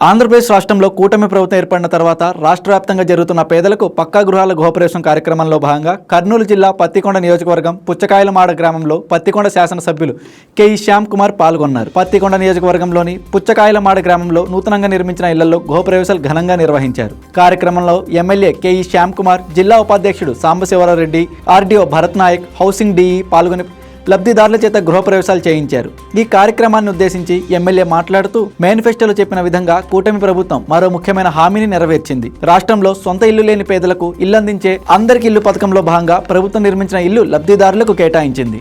ఆంధ్రప్రదేశ్ రాష్ట్రంలో కూటమి ప్రభుత్వం ఏర్పడిన తర్వాత రాష్ట్ర వ్యాప్తంగా జరుగుతున్న పేదలకు పక్కా గృహాల గృహప్రవేశం కార్యక్రమంలో భాగంగా కర్నూలు జిల్లా పత్తికొండ నియోజకవర్గం పుచ్చకాయలమాడ గ్రామంలో పత్తికొండ శాసనసభ్యులు కెఈ శ్యామ్ కుమార్ పాల్గొన్నారు. పత్తికొండ నియోజకవర్గంలోని పుచ్చకాయలమాడ గ్రామంలో నూతనంగా నిర్మించిన ఇళ్ళలో గృహప్రవేశాలు ఘనంగా నిర్వహించారు. కార్యక్రమంలో ఎమ్మెల్యే కెఈ శ్యామ్ కుమార్ జిల్లా ఉపాధ్యక్షుడు Sambasivareddy RDO Bharath Naik housing DE పాల్గొని లబ్ధిదారుల చేత గృహప్రవేశాలు చేయించారు. ఈ కార్యక్రమాన్ని ఉద్దేశించి ఎమ్మెల్యే మాట్లాడుతూ మేనిఫెస్టోలో చెప్పిన విధంగా కూటమి ప్రభుత్వం మరో ముఖ్యమైన హామీని నెరవేర్చింది. రాష్ట్రంలో సొంత ఇల్లు లేని పేదలకు ఇల్లు అందించే అందరికి ఇల్లు పథకంలో భాగంగా ప్రభుత్వం నిర్మించిన ఇల్లు లబ్ధిదారులకు కేటాయించింది.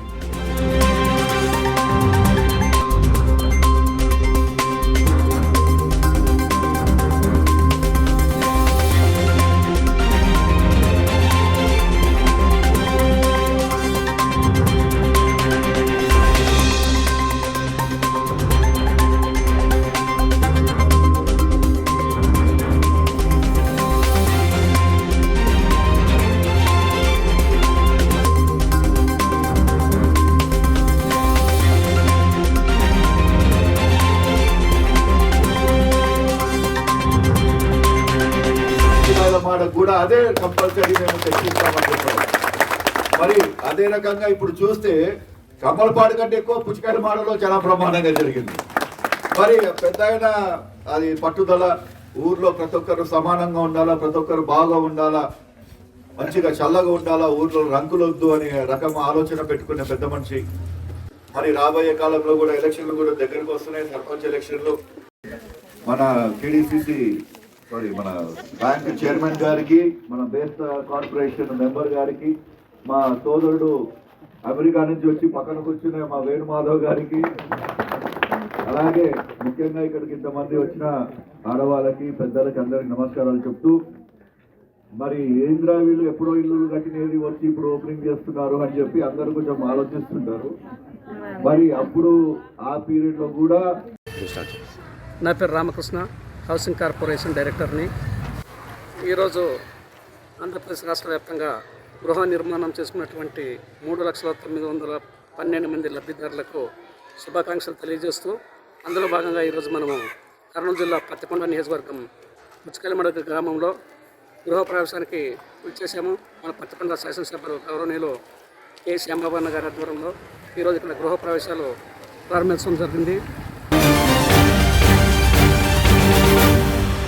పుచ్చకాయల మాడకు కూడా అదే కంపల్సరీ మేము తెచ్చిస్తామని చెప్పారు. మరి అదే రకంగా ఇప్పుడు చూస్తే కమ్మలపాడు కంటే ఎక్కువ పుచ్చకాయల మాడలో చాలా ప్రమాదంగా జరిగింది. మరి పెద్ద అది పట్టుదల ఊర్లో ప్రతి ఒక్కరు సమానంగా ఉండాలా ప్రతి ఒక్కరు బాగా ఉండాలా మంచిగా చల్లగా ఉండాలా ఊర్లో వద్దు అనే రకం ఆలోచన పెట్టుకునే పెద్ద మనిషి. మరి రాబోయే కాలంలో కూడా ఎలక్షన్లు కూడా దగ్గరకు వస్తున్నాయి సర్పంచ్ ఎలక్షన్లు. మన టీడీసీసీ సారీ మన బ్యాంక్ చైర్మన్ గారికి మన బేస్త కార్పొరేషన్ మెంబర్ గారికి మా సోదరుడు అమెరికా నుంచి వచ్చి పక్కన కూర్చునే మా వేణుమాధవ్ గారికి అలాగే ముఖ్యంగా ఇక్కడికి ఇంతమంది వచ్చిన ఆడవాళ్ళకి పెద్దలకి అందరికి నమస్కారాలు చెప్తూ మరి ఏంద్రా వీళ్ళు ఎప్పుడో ఇల్లు కట్టినది వచ్చి ఇప్పుడు ఓపెనింగ్ చేస్తున్నారు అని చెప్పి అందరూ కొంచెం ఆలోచిస్తుంటారు. మరి అప్పుడు ఆ పీరియడ్లో కూడా నా పేరు రామకృష్ణ. హౌసింగ్ కార్పొరేషన్ డైరెక్టర్ని. ఈరోజు ఆంధ్రప్రదేశ్ రాష్ట్ర వ్యాప్తంగా గృహ నిర్మాణం చేసుకున్నటువంటి మూడు లక్షల తొమ్మిది వందల పన్నెండు మంది లబ్ధిదారులకు శుభాకాంక్షలు తెలియజేస్తూ అందులో భాగంగా ఈరోజు మనము కర్నూలు జిల్లా పత్తికొండ నియోజకవర్గం ముచ్చకలిమడక గ్రామంలో గృహ ప్రవేశానికి వచ్చేసాము మన పత్తికొండ శాసనసభ్యులు గౌరవనీయులు కె. శ్యాంబాబన్న గారి ఆధ్వర్యంలో ఈరోజు ఇక్కడ గృహ ప్రవేశాలు ప్రారంభించడం జరిగింది.